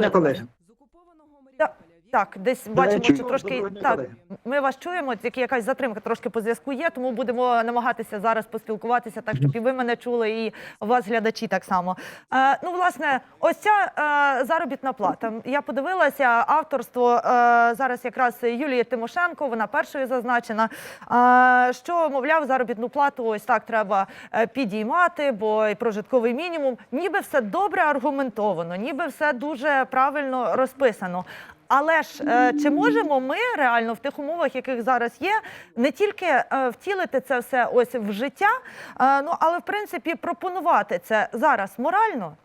чуємо. колеги. Так, так, десь бачимо, що трошки так. Ми вас чуємо, тільки якась затримка трошки по зв'язку є, тому будемо намагатися зараз поспілкуватися, так щоб і ви мене чули, і вас глядачі так само. Е, ну, власне, ось ця е, заробітна плата. Я подивилася авторство е, зараз якраз Юлії Тимошенко, вона першою зазначена. Е, що мовляв, заробітну плату ось так треба е, підіймати, бо і прожитковий мінімум. Ніби все добре аргументовано, ніби все дуже правильно розписано. Але ж е, чи можемо ми реально в тих умовах, яких зараз є, не тільки е, втілити це все ось в життя, е, ну але в принципі пропонувати це зараз морально?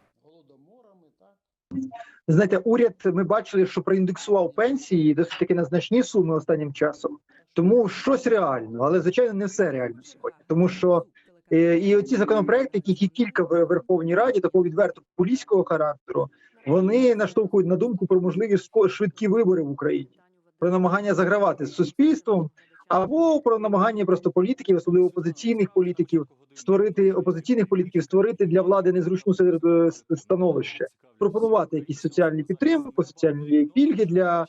Знаєте, уряд ми бачили, що проіндексував пенсії досить таки на значні суми останнім часом. Тому щось реально, але звичайно не все реально сьогодні. Тому що і оці законопроекти, яких є кілька в Верховній Раді, такого відверто популістського характеру, вони наштовхують на думку про можливі швидкі вибори в Україні, про намагання загравати з суспільством, або про намагання просто політиків, особливо опозиційних політиків, створити опозиційних політиків, створити для влади незручну е, становище, пропонувати якісь соціальні підтримки, соціальні пільги для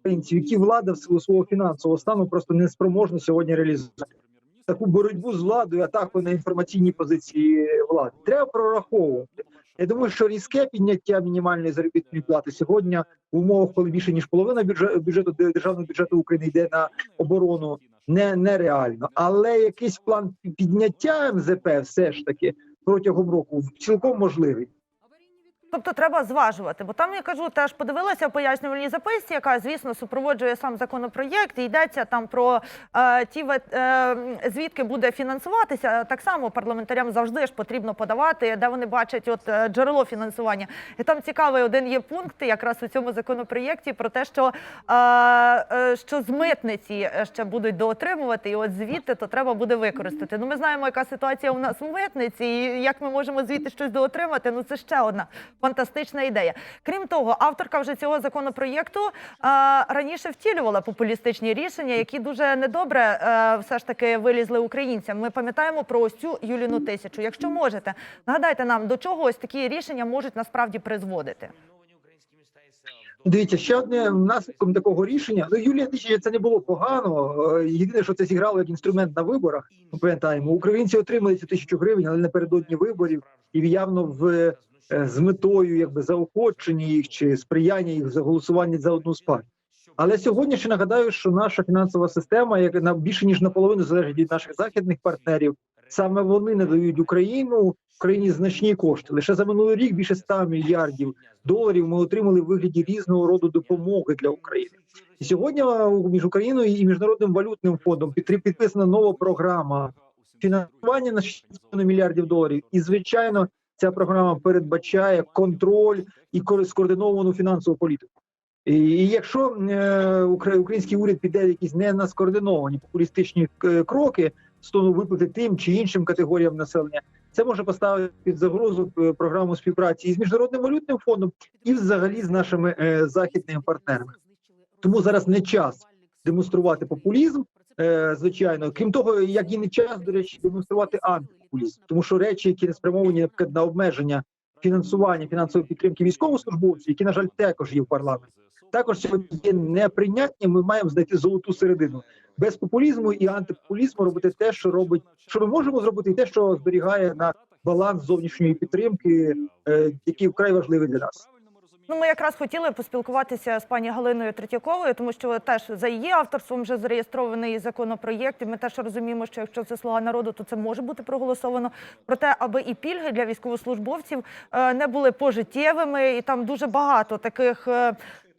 українців, які влада в силу свого фінансового стану просто не спроможна сьогодні реалізувати. Таку боротьбу з владою, атаку на інформаційні позиції влади треба прораховувати. Я думаю, що різке підняття мінімальної заробітної плати сьогодні в умовах, коли більше ніж половина бюджету державного бюджету України йде на оборону, не нереально. Але якийсь план підняття МЗП все ж таки протягом року цілком можливий. Тобто треба зважувати, бо там я кажу, теж подивилася в пояснювальній записці, яка звісно супроводжує сам законопроєкт. І йдеться там про е, ті е, звідки буде фінансуватися. Так само парламентарям завжди ж потрібно подавати, де вони бачать от е, джерело фінансування. І там цікавий один є пункт, якраз у цьому законопроєкті про те, що, е, е, що з митниці ще будуть доотримувати, і от звідти то треба буде використати. Ну ми знаємо, яка ситуація у нас в митниці, і як ми можемо звідти щось доотримати. Ну це ще одна фантастична ідея. Крім того, авторка вже цього законопроєкту е, раніше втілювала популістичні рішення, які дуже недобре е, все ж таки вилізли українцям. Ми пам'ятаємо про ось цю Юліну тисячу. Якщо можете, нагадайте нам, до чого ось такі рішення можуть насправді призводити. Дивіться, ще одне наслідком такого рішення. Ну, Юлія Тисяча це не було погано. Е, Єдине, що це зіграло як інструмент на виборах. Ми пам'ятаємо, українці отримали цю тисячу гривень, але напередодні виборів і явно в з метою якби заохочення їх чи сприяння їх за голосування за одну з партій. Але сьогодні ще нагадаю, що наша фінансова система, яка на більше ніж наполовину залежить від наших західних партнерів, саме вони надають Україну Україні значні кошти. Лише за минулий рік більше 100 мільярдів доларів ми отримали в вигляді різного роду допомоги для України. І сьогодні е, між Україною і міжнародним валютним фондом підписана нова програма фінансування на 6,5 мільярдів доларів. І звичайно, ця програма передбачає контроль і скоординовану фінансову політику. І, якщо е, український уряд піде в якісь не на скоординовані популістичні е, кроки того виплати тим чи іншим категоріям населення, це може поставити під загрозу е, програму співпраці із міжнародним валютним фондом і взагалі з нашими західними партнерами. Тому зараз не час демонструвати популізм, звичайно. Крім того, як і не час, до речі, демонструвати антипопулізм, тому що речі, які не спрямовані наприклад, на обмеження фінансування фінансової підтримки військовослужбовців, які на жаль також є в парламенті, також сьогодні є неприйнятні. Ми маємо знайти золоту середину без популізму і антипопулізму робити те, що робить, що ми можемо зробити, і те, що зберігає на баланс зовнішньої підтримки, е, який вкрай важливий для нас. Ну, ми якраз хотіли поспілкуватися з пані Галиною Третьяковою, тому що теж за її авторством вже зареєстрований законопроєкт. І ми теж розуміємо, що якщо це слуга народу, то це може бути проголосовано. про те, аби і пільги для військовослужбовців е, не були пожиттєвими, і там дуже багато таких.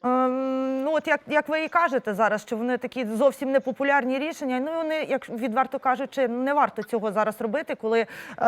Ем, Ну, от як, як ви і кажете зараз, що вони такі зовсім непопулярні рішення. Ну вони, як відверто кажучи, не варто цього зараз робити, коли е,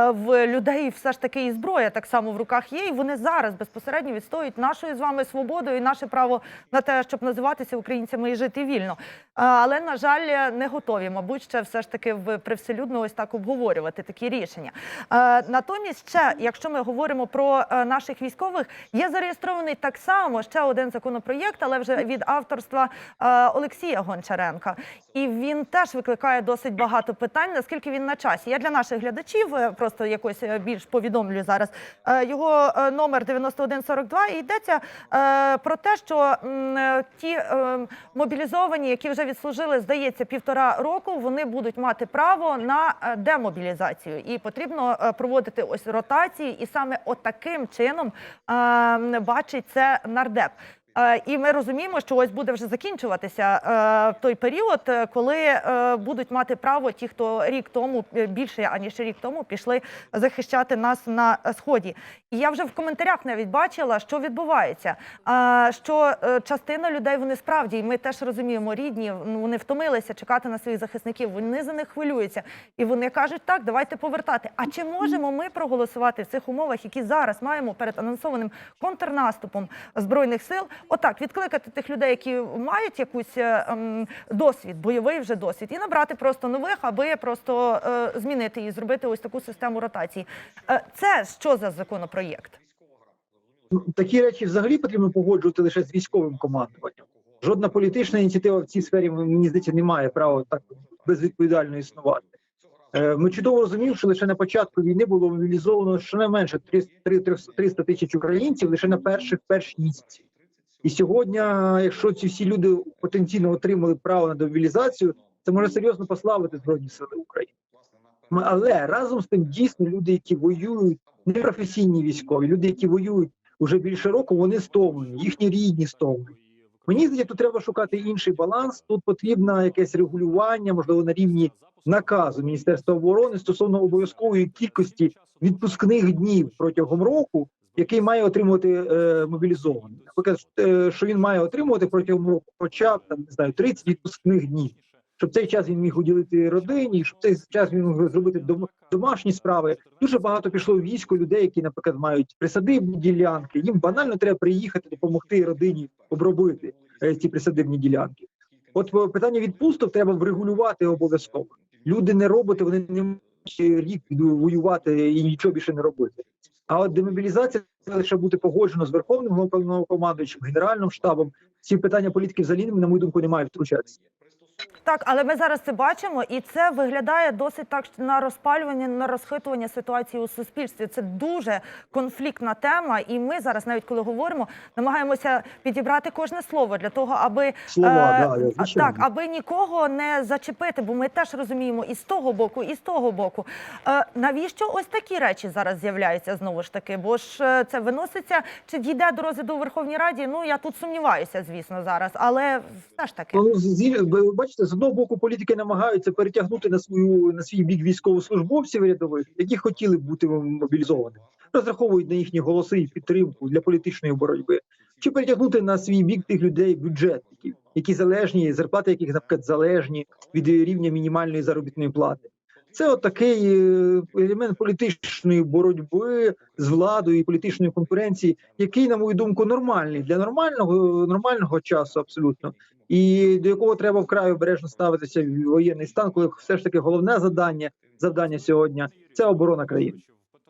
в людей все ж таки і зброя так само в руках є, і вони зараз безпосередньо відстоюють нашу з вами свободу і наше право на те, щоб називатися українцями і жити вільно. Е, Але на жаль, не готові, мабуть, ще все ж таки в привселюдно ось так обговорювати такі рішення. Е, Натомість, ще якщо ми говоримо про е, наших військових, є зареєстрований так само ще один законопроєкт, законопроєкт, але вже від авторства е, Олексія Гончаренка. І він теж викликає досить багато питань. Наскільки він на часі? Я для наших глядачів е, просто якось е, більш повідомлю зараз. Е, Його е, номер 9142 і йдеться е, про те, що е, ті е, мобілізовані, які вже відслужили, здається, півтора року, вони будуть мати право на демобілізацію, і потрібно проводити ось ротації, і саме отаким чином е, бачить це нардеп. Е, І ми розуміємо, що ось буде вже закінчуватися е, той період, е, коли будуть мати право ті, хто рік тому більше аніж рік тому пішли захищати нас на сході. І я вже в коментарях навіть бачила, що відбувається. Що частина людей вони справді, і ми теж розуміємо, рідні ну, вони втомилися чекати на своїх захисників. Вони за них хвилюються, і вони кажуть, так, давайте повертати. А чи можемо ми проголосувати в цих умовах, які зараз маємо перед анонсованим контрнаступом збройних сил? Отак, відкликати тих людей, які мають якусь е, ем, досвід, бойовий вже досвід, і набрати просто нових, аби просто е, змінити і зробити ось таку систему ротації. Е, це що за законопроєкт? Ну, Такі речі взагалі потрібно погоджувати лише з військовим командуванням. Жодна політична ініціатива в цій сфері мені здається не має права так безвідповідально існувати. Ми чудово розуміємо, що лише на початку війни було мобілізовано щонайменше 300 300 тисяч українців лише на перших перші місяці. І сьогодні, якщо ці всі люди потенційно отримали право на демобілізацію, це може серйозно послабити Збройні Сили України. Але разом з тим дійсно люди, які воюють, непрофесійні військові, люди, які воюють уже більше року, вони стомлені, їхні рідні стомлені. Мені здається, тут треба шукати інший баланс. Тут потрібно якесь регулювання, можливо, на рівні наказу Міністерства оборони стосовно обов'язкової кількості відпускних днів протягом року, який має отримувати е, мобілізований. Наприклад, е, що він має отримувати протягом року, хоча там не знаю 30 відпускних днів, щоб цей час він міг уділити родині, щоб цей час він міг зробити дом- домашні справи. Дуже багато пішло в військо людей, які, наприклад, мають присадибні ділянки. Їм банально треба приїхати допомогти родині обробити е, ці присадибні ділянки. От е, питання відпусток треба врегулювати обов'язково. Люди не роботи, вони не можуть рік воювати і нічого більше не робити. А от демобілізація лише бути погоджено з верховним головнокомандуючим, генеральним штабом. Ці питання політики взагалі, на мою думку, не мають втручатися. Так, але ми зараз це бачимо, і це виглядає досить так на розпалювання, на розхитування ситуації у суспільстві. Це дуже конфліктна тема, і ми зараз, навіть коли говоримо, намагаємося підібрати кожне слово для того, аби Слова, да, а, звичайно. так, аби нікого не зачепити, бо ми теж розуміємо і з того боку, і з того боку. Е, навіщо ось такі речі зараз з'являються знову ж таки? Бо ж е, це виноситься чи дійде до розгляду у Верховній Раді? Ну я тут сумніваюся, звісно, зараз, але все ж таки. Бачите, з одного боку політики намагаються перетягнути на свою на свій бік військовослужбовців рядових, які хотіли бути мобілізованими, розраховують на їхні голоси і підтримку для політичної боротьби, чи перетягнути на свій бік тих людей бюджетників, які залежні, зарплати яких, наприклад, залежні від рівня мінімальної заробітної плати. Це отакий такий е, елемент політичної боротьби з владою і політичної конкуренції, який, на мою думку, нормальний для нормального нормального часу, абсолютно і до якого треба вкрай обережно ставитися в воєнний стан, коли все ж таки головне завдання завдання сьогодні це оборона країни.